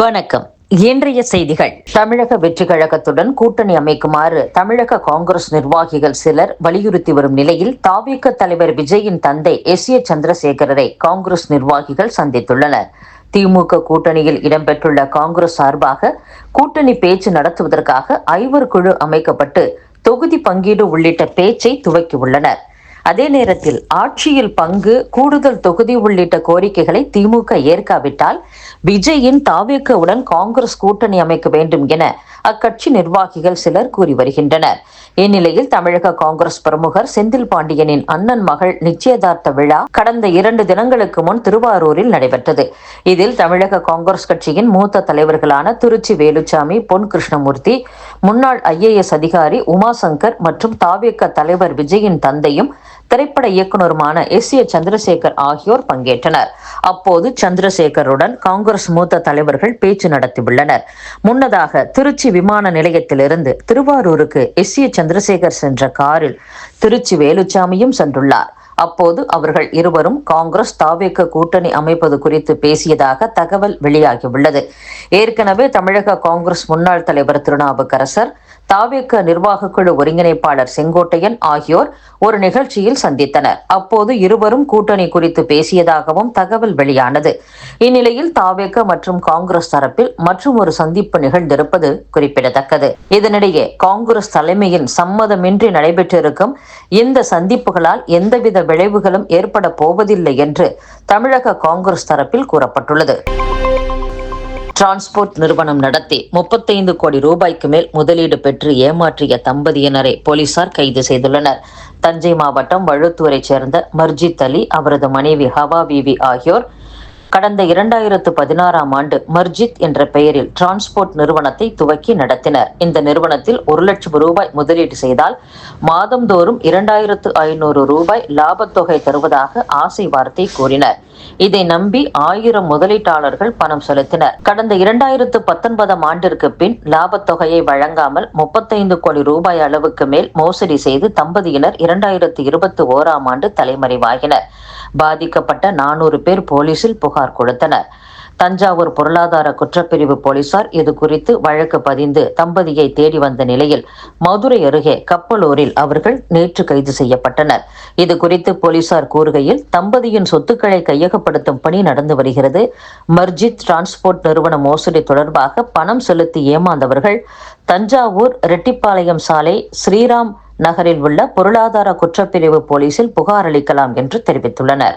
வணக்கம். இன்றைய செய்திகள். தமிழக வெற்றி கழகத்துடன் கூட்டணி அமைக்குமாறு தமிழக காங்கிரஸ் நிர்வாகிகள் சிலர் வலியுறுத்தி வரும் நிலையில் தாவிக தலைவர் விஜயின் தந்தை எஸ் ஏ சந்திரசேகரரை காங்கிரஸ் நிர்வாகிகள் சந்தித்துள்ளனர். திமுக கூட்டணியில் இடம்பெற்றுள்ள காங்கிரஸ் சார்பாக கூட்டணி பேச்சு நடத்துவதற்காக ஐவர் குழு அமைக்கப்பட்டு தொகுதி பங்கீடு உள்ளிட்ட பேச்சை துவக்கியுள்ளனர். அதே நேரத்தில் ஆட்சியில் பங்கு கூடுதல் தொகுதி உள்ளிட்ட கோரிக்கைகளை திமுக ஏற்காவிட்டால் விஜயின் தாவேக்கவுடன் காங்கிரஸ் கூட்டணி அமைக்க வேண்டும் என அக்கட்சி நிர்வாகிகள் சிலர் கூறி வருகின்றனர். இந்நிலையில் தமிழக காங்கிரஸ் பிரமுகர் செந்தில் பாண்டியனின் அண்ணன் மகள் நிச்சயதார்த்த விழா கடந்த இரண்டு தினங்களுக்கு முன் திருவாரூரில் நடைபெற்றது. இதில் தமிழக காங்கிரஸ் கட்சியின் மூத்த தலைவர்களான திருச்சி வேலுச்சாமி பொன் கிருஷ்ணமூர்த்தி முன்னாள் ஐஏஎஸ் அதிகாரி உமாசங்கர் மற்றும் தாவேக்க தலைவர் விஜயின் தந்தையும் திரைப்பட இயக்குனருமான எஸ் ஏ சந்திரசேகர் ஆகியோர் பங்கேற்றனர். அப்போது சந்திரசேகருடன் காங்கிரஸ் மூத்த தலைவர்கள் பேச்சு நடத்தியுள்ளனர். முன்னதாக திருச்சி விமான நிலையத்திலிருந்து திருவாரூருக்கு எஸ் ஏ சந்திரசேகர் சென்ற காரில் திருச்சி வேலுச்சாமியும் சென்றுள்ளார். அப்போது அவர்கள் இருவரும் காங்கிரஸ் தாவேக்க கூட்டணி அமைப்பது குறித்து பேசியதாக தகவல் வெளியாகியுள்ளது. ஏற்கனவே தமிழக காங்கிரஸ் முன்னாள் தலைவர் திருநாவுக்கரசர் தாவேக்க நிர்வாக குழு ஒருங்கிணைப்பாளர் செங்கோட்டையன் ஆகியோர் ஒரு நிகழ்ச்சியில் சந்தித்தனர். அப்போது இருவரும் கூட்டணி குறித்து பேசியதாகவும் தகவல் வெளியானது. இந்நிலையில் தாவேக்க மற்றும் காங்கிரஸ் தரப்பில் மற்றும் ஒரு சந்திப்பு நிகழ்ந்திருப்பது குறிப்பிடத்தக்கது. இதனிடையே காங்கிரஸ் தலைமையின் சம்மதமின்றி நடைபெற்றிருக்கும் இந்த சந்திப்புகளால் எந்தவித விளைவுகளும் ஏற்பட போவதில்லை என்று தமிழக காங்கிரஸ் தரப்பில் கூறப்பட்டுள்ளது. டிரான்ஸ்போர்ட் நிறுவனம் நடத்தி முப்பத்தைந்து கோடி ரூபாய்க்கு மேல் முதலீடு பெற்று ஏமாற்றிய தம்பதியினரை போலீசார் கைது செய்துள்ளனர். தஞ்சை மாவட்டம் வழுத்தூரைச் சேர்ந்த மர்ஜித் அலி அவரது மனைவி ஹவா விவி ஆகியோர் கடந்த இரண்டாயிரத்து பதினாறாம் ஆண்டு மர்ஜித் என்ற பெயரில் டிரான்ஸ்போர்ட் நிறுவனத்தை துவக்கி நடத்தினர். இந்த நிறுவனத்தில் ஒரு லட்சம் ரூபாய் முதலீடு செய்தால் மாதந்தோறும் இரண்டாயிரத்து ஐநூறு ரூபாய் லாபத்தொகை தருவதாக ஆசை வார்த்தை கூறினர். இதை நம்பி ஆயிரம் முதலீட்டாளர்கள் பணம் செலுத்தினர். கடந்த இரண்டாயிரத்து பத்தொன்பதாம் ஆண்டிற்கு பின் லாபத்தொகையை வழங்காமல் முப்பத்தைந்து கோடி ரூபாய் அளவுக்கு மேல் மோசடி செய்து தம்பதியினர் இரண்டாயிரத்து இருபத்தி ஓராம் ஆண்டு தலைமறைவாகினர். பாதிக்கப்பட்ட நானூறு பேர் போலீசில் புகார் கொடுத்தனர். தஞ்சாவூர் பொருளாதார குற்றப்பிரிவு போலீசார் இது குறித்து வழக்கு பதிந்து தம்பதியை தேடி வந்த நிலையில் மதுரை அருகே கப்பலூரில் அவர்கள் நேற்று கைது செய்யப்பட்டனர். இது குறித்து போலீசார் கூறுகையில் தம்பதியின் சொத்துக்களை கையகப்படுத்தும் பணி நடந்து வருகிறது. மர்ஜித் டிரான்ஸ்போர்ட் நிறுவன மோசடி தொடர்பாக பணம் செலுத்தி ஏமாந்தவர்கள் தஞ்சாவூர் ரெட்டிப்பாளையம் சாலை ஸ்ரீராம் நகரில் உள்ள பொருளாதார குற்றப்பிரிவு போலீசில் புகார் அளிக்கலாம் என்று தெரிவித்துள்ளனர்.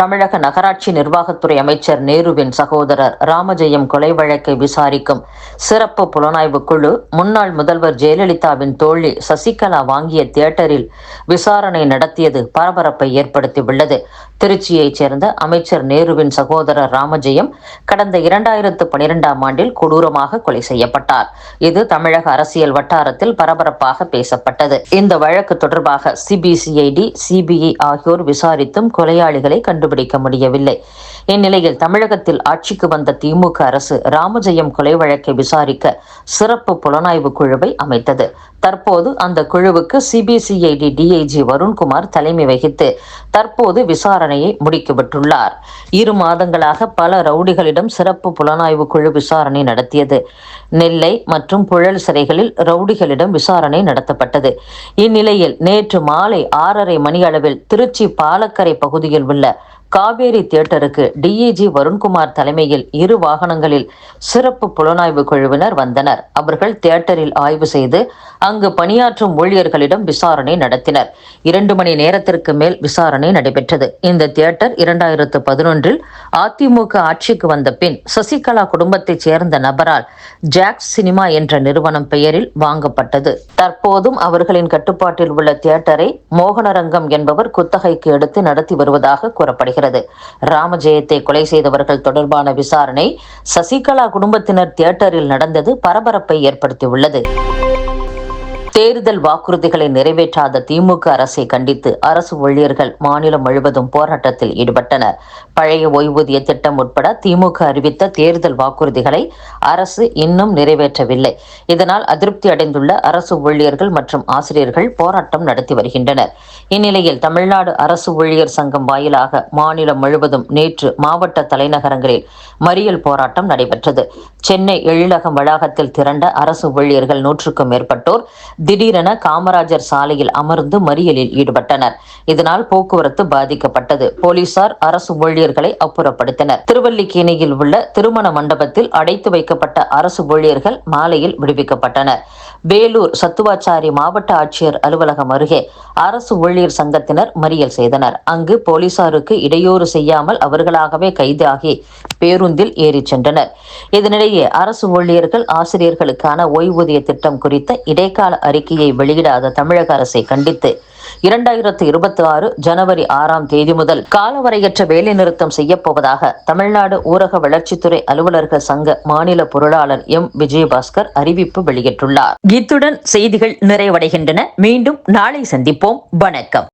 தமிழக நகராட்சி நிர்வாகத்துறை அமைச்சர் நேருவின் சகோதரர் ராமஜெயம் கொலை வழக்கை விசாரிக்கும் சிறப்பு புலனாய்வு குழு முன்னாள் முதல்வர் ஜெயலலிதாவின் தோழி சசிகலா வாங்கிய தியேட்டரில் விசாரணை நடத்தியது பரபரப்பை ஏற்படுத்தியுள்ளது. திருச்சியைச் சேர்ந்த அமைச்சர் நேருவின் சகோதரர் ராமஜெயம் கடந்த இரண்டாயிரத்து பனிரெண்டாம் ஆண்டில் கொடூரமாக கொலை செய்யப்பட்டார். இது தமிழக அரசியல் வட்டாரத்தில் பரபரப்பாக பேசப்பட்டது. இந்த வழக்கு தொடர்பாக சிபிசிஐடி சிபிஐ ஆகியோர் விசாரித்தும் கொலையாளிகளை கண்டு கண்டுபிடிக்க முடியவில்லை. இந்நிலையில் தமிழகத்தில் ஆட்சிக்கு வந்த திமுக அரசு ராமஜெயம் கொலை வழக்கை விசாரிக்க சிறப்பு புலனாய்வு குழுவை அமைத்தது. தற்போது அந்த குழுவுக்கு சிபிசிஐடி டிஐஜி வருண்குமார் தலைமை வகித்து தற்போது விசாரணையை முடிக்கப்பட்டுள்ளார் இரு மாதங்களாக பல ரவுடிகளிடம் சிறப்பு புலனாய்வு குழு விசாரணை நடத்தியது. நெல்லை மற்றும் புழல் சிறைகளில் ரவுடிகளிடம் விசாரணை நடத்தப்பட்டது. இந்நிலையில் நேற்று மாலை ஆறரை மணி அளவில் திருச்சி பாலக்கரை பகுதியில் உள்ள காவேரி தியேட்டருக்கு டிஏஜி வருண்குமார் தலைமையில் இரு வாகனங்களில் சிறப்பு புலனாய்வு குழுவினர் வந்தனர். அவர்கள் தியேட்டரில் ஆய்வு செய்து அங்கு பணியாற்றும் ஊழியர்களிடம் விசாரணை நடத்தினர். இரண்டு மணி நேரத்திற்கு மேல் விசாரணை நடைபெற்றது. இந்த தியேட்டர் இரண்டாயிரத்து பதினொன்றில் அதிமுக ஆட்சிக்கு வந்த பின் சசிகலா குடும்பத்தைச் சேர்ந்த நபரால் ஜாக்ஸ் சினிமா என்ற நிறுவனம் பெயரில் வாங்கப்பட்டது. தற்போதும் அவர்களின் கட்டுப்பாட்டில் உள்ள தியேட்டரை மோகனரங்கம் என்பவர் குத்தகைக்கு எடுத்து நடத்தி வருவதாக கூறப்படுகிறது. ராமஜெயத்தை கொலை செய்தவர்கள் தொடர்பான விசாரணை சசிகலா குடும்பத்தினர் தியேட்டரில் நடந்தது பரபரப்பை ஏற்படுத்தியுள்ளது. தேர்தல் வாக்குறுதிகளை நிறைவேற்றாத திமுக அரசை கண்டித்து அரசு ஊழியர்கள் மாநிலம் முழுவதும் போராட்டத்தில் ஈடுபட்டனர். பழைய ஓய்வூதிய திட்டம் உட்பட திமுக அறிவித்த தேர்தல் வாக்குறுதிகளை அரசு இன்னும் நிறைவேற்றவில்லை. இதனால் அதிருப்தி அடைந்துள்ள அரசு ஊழியர்கள் மற்றும் ஆசிரியர்கள் போராட்டம் நடத்தி வருகின்றனர். இந்நிலையில் தமிழ்நாடு அரசு ஊழியர் சங்கம் வாயிலாக மாநிலம் முழுவதும் நேற்று மாவட்ட தலைநகரங்களில் மறியல் போராட்டம் நடைபெற்றது. சென்னை எழிலகம் வளாகத்தில் திரண்ட அரசு ஊழியர்கள் நூற்றுக்கும் மேற்பட்டோர் திடீரென காமராஜர் சாலையில் அமர்ந்து மறியலில் ஈடுபட்டனர். இதனால் போக்குவரத்து பாதிக்கப்பட்டது. போலீசார் அரசு ஊழியர்களை அப்புறப்படுத்தினர். திருவல்லிக்கேணியில் உள்ள திருமண மண்டபத்தில் அடைத்து வைக்கப்பட்ட அரசு ஊழியர்கள் மாலையில் விடுவிக்கப்பட்டனர். வேலூர் சத்துவாச்சாரி மாவட்ட ஆட்சியர் அலுவலகம் அருகே அரசு ஊழியர் சங்கத்தினர் மறியல் செய்தனர். அங்கு போலீசாருக்கு இடையூறு செய்யாமல் அவர்களாகவே கைதாகி பேருந்தில் ஏறிச் சென்றனர். இதனிடையே அரசு ஊழியர்கள் ஆசிரியர்களுக்கான ஓய்வூதிய திட்டம் குறித்த இடைக்கால அறிக்கையை வெளியிடாத தமிழக அரசை கண்டித்து இரண்டாயிரத்தி இருபத்தி ஆறு ஜனவரி ஆறாம் தேதி முதல் காலவரையற்ற வேலைநிறுத்தம் செய்யப்போவதாக தமிழ்நாடு ஊரக வளர்ச்சித்துறை அலுவலர்கள் சங்க மாநில பொருளாளர் எம். விஜயபாஸ்கர் அறிவிப்பு வெளியிட்டுள்ளார். இத்துடன் செய்திகள் நிறைவடைகின்றன. மீண்டும் நாளை சந்திப்போம். வணக்கம்.